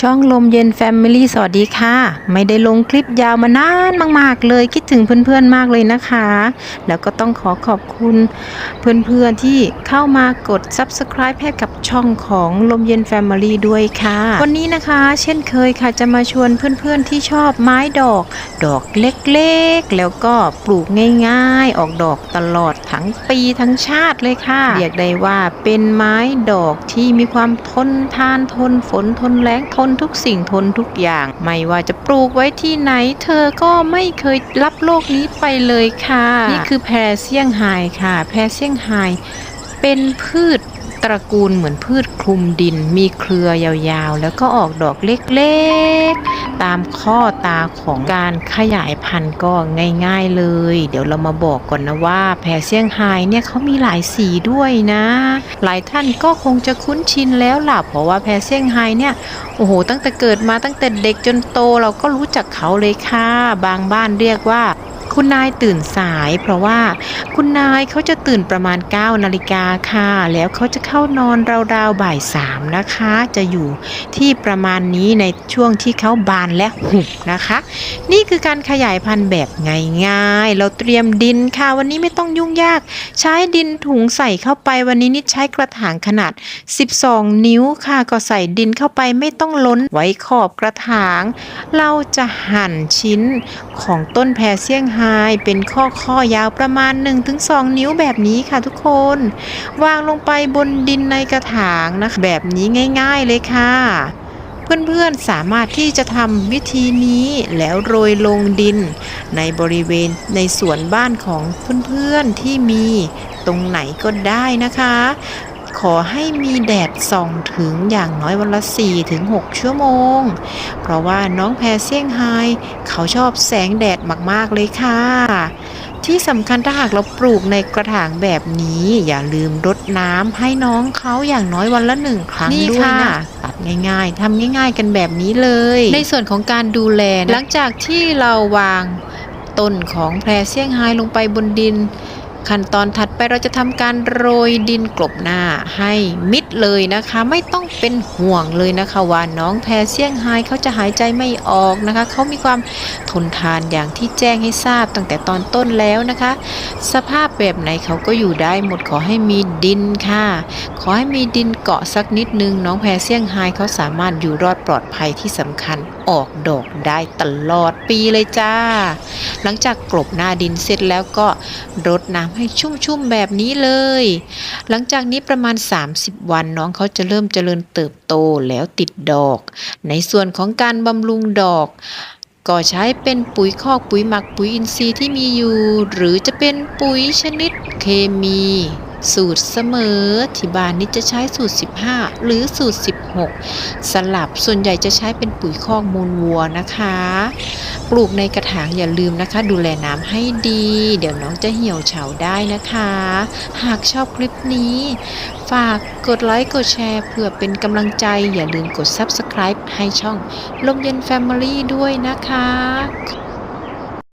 ช่องลมเย็นแฟมิลี่สวัสดีค่ะ ไม่ได้ลงคลิปยาวมานานมาก ๆ เลยคิดถึงเพื่อนๆมากเลยนะคะ แล้วก็ต้องขอขอบคุณเพื่อนๆที่เข้ามากด Subscribe ให้กับช่องของลมเย็นแฟมิลี่ด้วยค่ะ วันนี้นะคะ เช่นเคยค่ะจะมาชวนเพื่อนๆที่ชอบไม้ดอก ดอกเล็กๆ แล้วก็ปลูกง่ายๆ ออกดอกตลอดทั้งปีทั้งชาติเลยค่ะเรียกได้ว่าเป็นไม้ดอกที่มีความทนทานทนฝนทนแรงทนทุกสิ่งทนทุกอย่าง ไม่ว่าจะปลูกไว้ที่ไหน เธอก็ไม่เคยรับโลกนี้ไปเลยค่ะ นี่คือแพรเซี่ยงไฮ้ค่ะ แพรเซี่ยงไฮ้เป็นพืชตระกูลเหมือนพืชคลุมดิน มีเครือยาวๆ แล้วก็ออกดอกเล็กๆ ตามข้อตาของการขยายพันธุ์ก็ง่ายๆเลย เดี๋ยวเรามาบอกก่อนนะว่า แพรเซี่ยงไฮ้เนี่ยเขามีหลายสีด้วยนะ หลายท่านก็คงจะคุ้นชินแล้วล่ะเพราะว่าแพรเซี่ยงไฮ้เนี่ยโอ้โห ตั้งแต่เกิดมาตั้งแต่เด็กจนโตเราก็รู้จักเขาเลยค่ะ บางบ้านเรียกว่า คุณนายตื่นสาย เพราะว่าคุณนายเขาจะตื่นประมาณ9นาฬิกาค่ะ แล้วเขาจะเข้านอนราวๆบ่ายสามนะคะ จะอยู่ที่ประมาณนี้ในช่วงที่เขาบานและหุบนะคะ นี่คือการขยายพันธุ์แบบง่ายๆ เราเตรียมดินค่ะ วันนี้ไม่ต้องยุ่งยาก ใช้ดินถุงใส่เข้าไปวันนี้นิดใช้กระถางขนาด 12 นิ้วค่ะ ก็ใส่ดินเข้าไปไม่ต้องล้นไว้ขอบกระถาง เราจะหั่นชิ้นของต้นแพรเซี่ยงไฮเป็นข้อข้อยาวประมาณ 1-2 นิ้วแบบนี้ค่ะทุกคน วางลงไปบนดินในกระถางนะคะแบบนี้ง่าย ๆเลยค่ะเพื่อนๆ สามารถที่จะทำวิธีนี้แล้วโรยลงดิน ในบริเวณในสวนบ้านของเพื่อนๆที่มีตรงไหนก็ได้นะคะ ขอให้มีแดดส่องถึงอย่างน้อยวันละ 4-6 ชั่วโมง เพราะว่าน้องแพรเซี่ยงไฮ้เขาชอบแสงแดดมากๆเลยค่ะ ที่สำคัญถ้าหากเราปลูกในกระถางแบบนี้ อย่าลืมรดน้ำให้น้องเขาอย่างน้อยวันละหนึ่งครั้งนี่ด้วยค่ะนะตัดง่ายๆทำง่าย ๆ กันแบบนี้เลย ในส่วนของการดูแลนะหลังจากที่เราวางต้นของแพรเซี่ยงไฮ้ลงไปบนดิน ขั้นตอนถัดไปเราจะทำการโรยดินกลบหน้าให้มิดเลยนะคะ ไม่ต้องเป็นห่วงเลยนะคะว่าน้องแพรเซี่ยงไฮ้เขาจะหายใจไม่ออกนะคะเขามีความทนทานอย่างที่แจ้งให้ทราบตั้งแต่ตอนต้นแล้วนะคะ สภาพแบบไหนเขาก็อยู่ได้หมดขอให้มีดินค่ะ ขอให้มีดินเกาะสักนิดนึง น้องแพรเซี่ยงไฮ้เขาสามารถอยู่รอดปลอดภัยที่สำคัญออกดอกได้ตลอดปีเลยจ้า หลังจากกลบหน้าดินเสร็จแล้วก็รดน้ำให้ชุ่มๆแบบนี้เลย หลังจากนี้ประมาณ 30 วันน้องเขาจะเริ่มเจริญเติบโตแล้วติดดอก ในส่วนของการบำรุงดอกก็ใช้เป็นปุ๋ยคอกปุ๋ยหมักปุ๋ยอินทรีย์ที่มีอยู่ หรือจะเป็นปุ๋ยชนิดเคมี สูตรเสมอ ที่บ้านนี้จะใช้สูตร 15 หรือสูตร 16 สลับส่วนใหญ่จะใช้เป็นปุ๋ยคอกมูลวัวนะคะ ปลูกในกระถางอย่าลืมนะคะ ดูแลน้ำให้ดี เดี๋ยวน้องจะเหี่ยวเฉาได้นะคะ หากชอบคลิปนี้ ฝากกดไลค์กดแชร์ เพื่อเป็นกำลังใจอย่าลืมกด Subscribe ให้ช่องลมเย็น Family ด้วยนะคะ